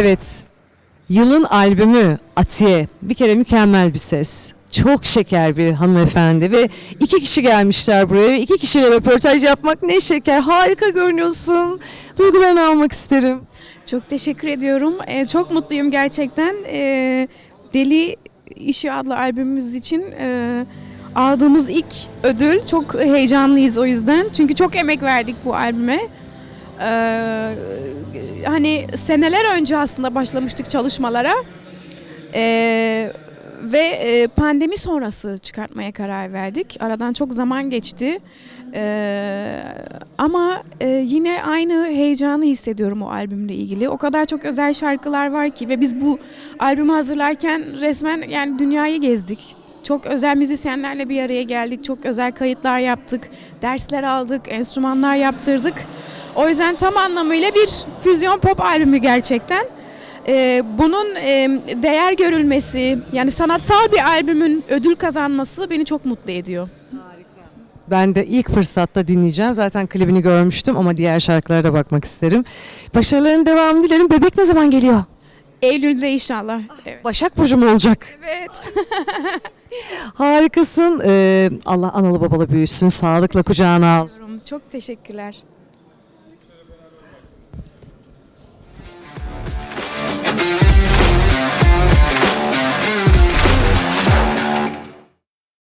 Evet. Yılın albümü Atiye. Bir kere mükemmel bir ses. Çok şeker bir hanımefendi ve iki kişi gelmişler buraya. iki kişiyle röportaj yapmak ne şeker. Harika görünüyorsun. Duygularını almak isterim. Çok teşekkür ediyorum. Ee, çok mutluyum gerçekten. Ee, Deli İşi adlı albümümüz için e, aldığımız ilk ödül. Çok heyecanlıyız o yüzden. Çünkü çok emek verdik bu albüme. Ee, hani seneler önce aslında başlamıştık çalışmalara. Ee, ve e, pandemi sonrası çıkartmaya karar verdik. Aradan çok zaman geçti. Ee, ama e, yine aynı heyecanı hissediyorum o albümle ilgili. O kadar çok özel şarkılar var ki ve biz bu albümü hazırlarken resmen yani dünyayı gezdik. Çok özel müzisyenlerle bir araya geldik. Çok özel kayıtlar yaptık. Dersler aldık, enstrümanlar yaptırdık. O yüzden tam anlamıyla bir füzyon pop albümü gerçekten. Ee, bunun e, değer görülmesi, yani sanatsal bir albümün ödül kazanması beni çok mutlu ediyor. Ben de ilk fırsatta dinleyeceğim. Zaten klibini görmüştüm ama diğer şarkılara da bakmak isterim. Başarıların devamını dilerim. Bebek ne zaman geliyor? Eylül'de inşallah. Evet. Başak Burcu mu olacak? Evet. Harikasın. Ee, Allah analı babalı büyüsün. Sağlıkla kucağına al. Çok teşekkürler.